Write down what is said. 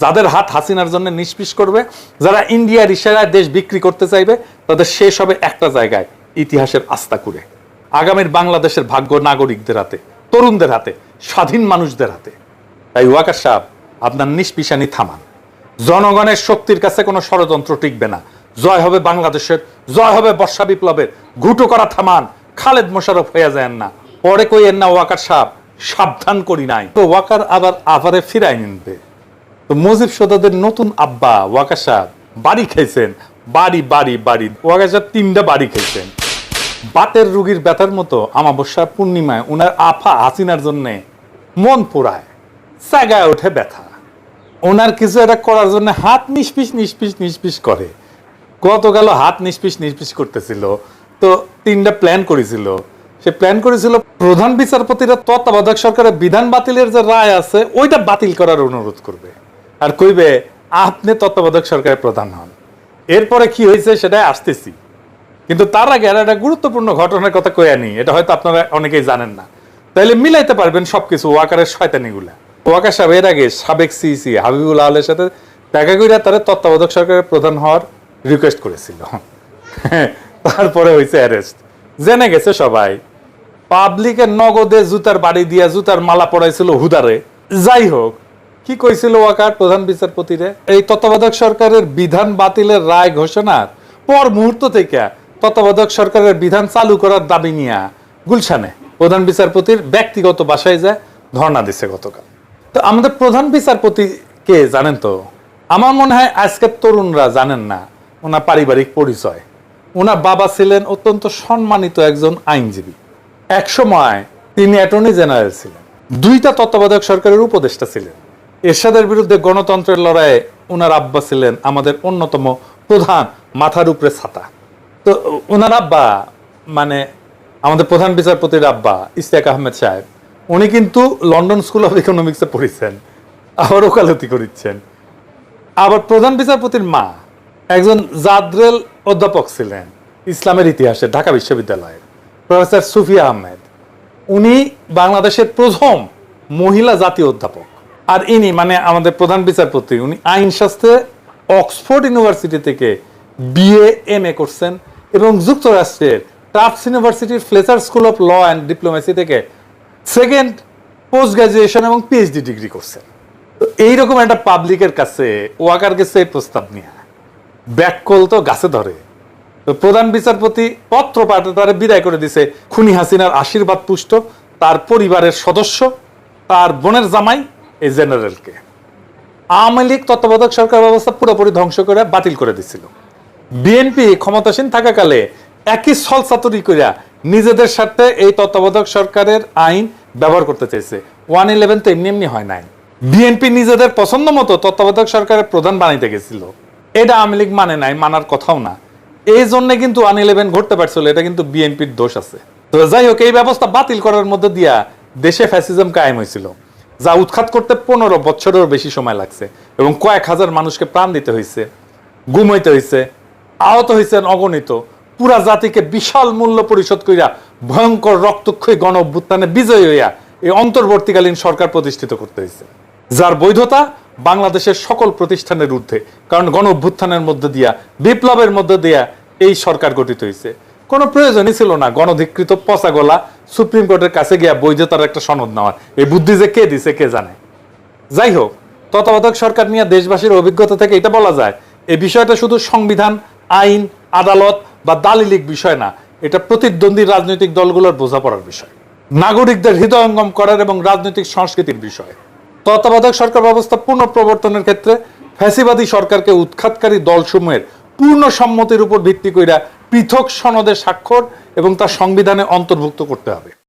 যাদের হাত হাসিনার জন্য নিষ্পিস করবে, যারা ইন্ডিয়ার ইশারায় দেশ বিক্রি করতে চাইবে, তাদের শেষ হবে একটা জায়গায়, ইতিহাসের আস্থা করে আগামীর বাংলাদেশের ভাগ্য নাগরিকদের হাতে, তরুণদের হাতে, স্বাধীন মানুষদের হাতে। তাই ওয়াকার সাহেব, আপনার নিষ্পিসানি থামান। জনগণের শক্তির কাছে কোনো ষড়যন্ত্র টিকবে না। জয় হবে বাংলাদেশের, জয় হবে বর্ষা বিপ্লবের। ঘুটো করা থামান, খালেদ মোশারফ হয়ে যায় না। পরে কই কইয়েন না ওয়াকার সাহেব, সাবধান করি নাই। তো ওয়াকার আবার আবারে ফিরাই নিনবে। তো মুজিব সদাদের নতুন আব্বা ওয়াকাশা বাড়ি খাইছেন। বাড়ি বাড়ি বাড়ি। ওয়াকাশা তিনটা বাড়ি খাইছেন। বাতের রুগীর ব্যথার মতো আমাবস্যা পূর্ণিমায় ওনার আফা হাসিনার জন্যে মন পোড়ায়, জাগায় ওঠে ব্যথা। ওনার কিছু একটা করার জন্য হাত নিষ্পিস নিষ্পিস নিষ্পিস করে। গতকাল হাত নিষ্পিস নিষ্পিস করতেছিল। তো তিনটা প্ল্যান করেছিল। সে প্ল্যান করেছিল প্রধান বিচারপতিরা তত্ত্বাবধায়ক সরকারের বিধান বাতিলের যে রায় আছে, ওইটা বাতিল করার অনুরোধ করবে। আর কইবে, আপনি তত্ত্বাবধায়ক সরকারের প্রধান হন। এরপরে কি হয়েছে সেটাই আসতেছি। কিন্তু তার আগে আর একটা গুরুত্বপূর্ণ ঘটনার কথা কয়ে আনি, এটা হয়তো আপনারা অনেকেই জানেন না। তাইলে মিলাইতে পারবেন সবকিছু ওয়াকারের শয়তানিগুলা। ওয়াকার সাহেব এর আগে সাবেক সিইসি হাবিবুল আহলের সাথে দেখা কইরা তারা তত্ত্বাবধায়ক সরকারের প্রধান হওয়ার রিকোয়েস্ট করেছিল। তারপরে হয়েছে অ্যারেস্ট জেনে গেছে সবাই পাবলিকের নগদে জুতার বাড়ি দিয়া জুতার মালা পড়াইছিল হুদারে। যাই হোক কি কইছিল ওয়াকার প্রধান বিচারপতিরে? এই তত্ত্বাবধায়ক সরকারের বিধান বাতিলের রায় ঘোষণার পর মুহূর্ত থেকে তত্ত্বাবধায়ক সরকারের বিধান চালু করার দাবি নিয়ে গুলশানে প্রধান বিচারপতির ব্যক্তিগত বাসায় যায় ধর্ণা দিছে গতকাল। তো আমাদের প্রধান বিচারপতি কে জানেন তো? আমার মনে হয় আজকের তরুণরা জানেন না। ওনার পারিবারিক পরিচয়। ওনার বাবা ছিলেন অত্যন্ত সম্মানিত একজন আইনজীবী। এক সময় তিনি অ্যাটর্নি জেনারেল ছিলেন। দুইটা তত্ত্বাবধায়ক সরকারের উপদেষ্টা ছিলেন। এরশাদের বিরুদ্ধে গণতন্ত্রের লড়াইয়ে ওনার আব্বা ছিলেন আমাদের অন্যতম প্রধান মাথার উপরে ছাতা। তো ওনার আব্বা মানে আমাদের প্রধান বিচারপতির আব্বা ইস্তিয়াক আহমেদ সাহেব, উনি কিন্তু লন্ডন স্কুল অফ ইকোনমিক্সে পড়েছেন, আবার ওকালতি করিচ্ছেন। আবার প্রধান বিচারপতির মা, একজন জাদরেল অধ্যাপক ছিলেন ইসলামের ইতিহাসে, ঢাকা বিশ্ববিদ্যালয়ের, প্রফেসর সুফিয়া আহমেদ। উনি বাংলাদেশের প্রথম মহিলা জাতীয় অধ্যাপক। আর ইনি মানে আমাদের প্রধান বিচারপতি, উনি আইন শাস্ত্রে অক্সফোর্ড ইউনিভার্সিটি থেকে বিএ এম এ করছেন এবং যুক্তরাষ্ট্রের টাফস ইউনিভার্সিটির Fletcher school of law and diplomacy থেকে সেকেন্ড পোস্ট গ্রাজুয়েশন এবং পিএইচডি ডিগ্রি করছেন। তো এইরকম একটা পাবলিকের কাছে ওয়াকার গেছে এই প্রস্তাব নিয়ে ব্যাককল তো গাছে ধরে। তো প্রধান বিচারপতি পত্র পাঠে তারা বিদায় করে দিছে। খুনি হাসিনার আশীর্বাদ পুষ্ট, তার পরিবারের সদস্য, তার বোনের জামাই এই জেনারেলকে। আওয়ামী লীগ তত্ত্বাবধায়ক সরকার ব্যবস্থা পুরোপুরি ধ্বংস করে বাতিল করে দিছিল। বিএনপি ক্ষমতাসীন থাকাকালে একই ছল চাতুরি করিয়া নিজেদের স্বার্থে এই তত্ত্বাবধায়ক সরকারের আইন ব্যবহার করতে চাইছে। ওয়ান ইলেভেন তো এমনি এমনি হয় নাই। বিএনপি নিজেদের পছন্দ মতো তত্ত্বাবধায়ক সরকারের প্রধান বানাইতে গেছিল। এটা আওয়ামী লীগ মানে নাই, মানার কথাও না। এই জন্য কিন্তু ওয়ান ইলেভেন ঘটতে পারছিল, এটা কিন্তু বিএনপির দোষ আছে। তো যাই হোক, এই ব্যবস্থা বাতিল করার মধ্যে দিয়া দেশে ফ্যাসিজম কায়েম হয়েছিল যা উৎখাত করতে পনেরো বছরেরও বেশি সময় লাগছে এবং কয়েক হাজার মানুষকে প্রাণ দিতে হয়েছে গুম হইতে হয়েছে আহত হয়েছেন অগণিত। পুরা জাতিকে বিশাল মূল্য পরিশোধ কইরা ভয়ঙ্কর রক্তক্ষয়ী গণ অভ্যুত্থানে বিজয়ী হইয়া এই অন্তর্বর্তীকালীন সরকার প্রতিষ্ঠিত করতে হয়েছে যার বৈধতা বাংলাদেশের সকল প্রতিষ্ঠানের ঊর্ধ্বে, কারণ গণ অভ্যুত্থানের মধ্যে দিয়া, বিপ্লবের মধ্যে দিয়া এই সরকার গঠিত হয়েছে কোনো প্রয়োজনই ছিল না গণধিকৃত পচা গলা সুপ্রিম কোর্টের কাছে গিয়া বৈধতার একটা সনদ নেওয়ার। এই বুদ্ধি যে কে দিছে, কে জানে? যাই হোক, তত্ত্বাবধায়ক সরকার নিয়ে দেশবাসীর অভিজ্ঞতা থেকে এটা বলা যায়, এই বিষয়টা শুধু সংবিধান, আইন, আদালত বা দালিলিক বিষয় না, এটা প্রতিদ্বন্দ্বী রাজনৈতিক দলগুলোর বোঝাপড়ার বিষয়। নাগরিকদের হৃদয়ঙ্গম করার এবং রাজনৈতিক সংস্কৃতির বিষয়। তত্ত্বাবধায়ক সরকার ব্যবস্থা পুনঃ প্রবর্তনের ক্ষেত্রে ফ্যাসিবাদী সরকারকে উৎখাতকারী দলসমূহের পূর্ণ সম্মতির উপর ভিত্তি কইরা পৃথক সনদে স্বাক্ষর এবং তা সংবিধানে অন্তর্ভুক্ত করতে হবে।